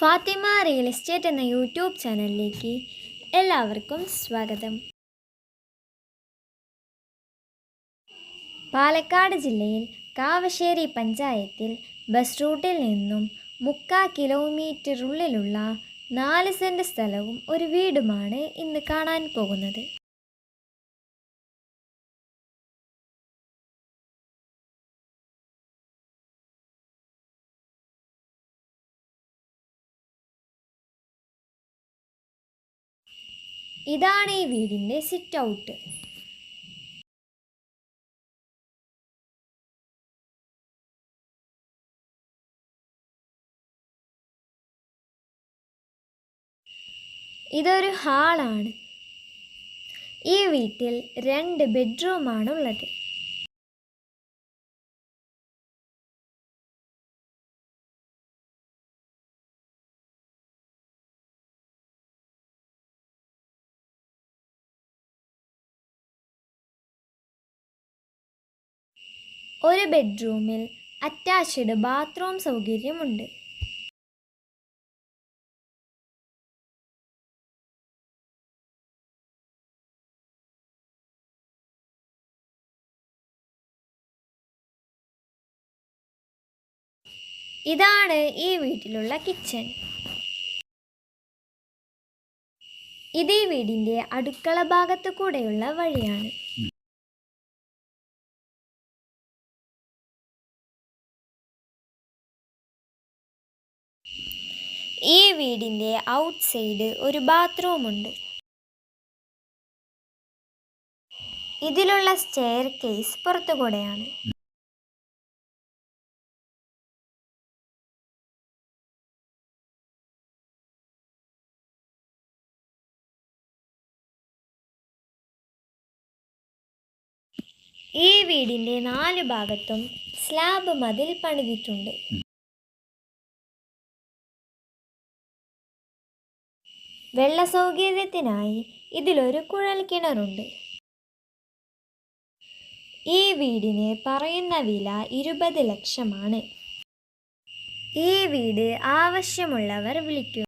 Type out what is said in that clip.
Fathima real estate എന്ന YouTube ചാനലിലേക്ക് എല്ലാവർക്കും സ്വാഗതം. പാലക്കാട് ജില്ലയിൽ കാവശ്ശേരി പഞ്ചായത്തിൽ ബസ് റൂട്ടിൽ നിന്നും മുക്കാ കിലോമീറ്ററുള്ളിലുള്ള നാല് സെന്റ് സ്ഥലവും ഒരു വീടുമാണ് ഇന്ന് കാണാൻ പോകുന്നത്. ഇതാണ് ഈ വീടിന്റെ സിറ്റ് ഔട്ട് ഇതൊരു ഹാളാണ്. ഈ വീട്ടിൽ രണ്ട് ബെഡ്റൂമാണ് ഒരു ബെഡ്റൂമിൽ അറ്റാച്ച്ഡ് ബാത്റൂം സൗകര്യമുണ്ട്. ഇതാണ് ഈ വീട്ടിലുള്ള കിച്ചൺ. ഇത് വീടിന്റെ അടുക്കള ഭാഗത്ത് കൂടെയുള്ള വഴിയാണ്. ഈ വീടിന്റെ ഔട്ട് സൈഡ് ഒരു ബാത്റൂം ഉണ്ട് ഇതിലുള്ള സ്റ്റെയർ കേസ് പുറത്തുകൂടെയാണ്. ഈ വീടിന്റെ നാല് ഭാഗത്തും സ്ലാബ് മതിൽ പണിതിട്ടുണ്ട്. വെള്ള സൗകര്യത്തിനായി ഇതിലൊരു കുഴൽ കിണറുണ്ട് ഈ വീടിന് പറയുന്ന വില ഇരുപത് ലക്ഷമാണ്. ഈ വീട് ആവശ്യമുള്ളവർ വിളിക്കുക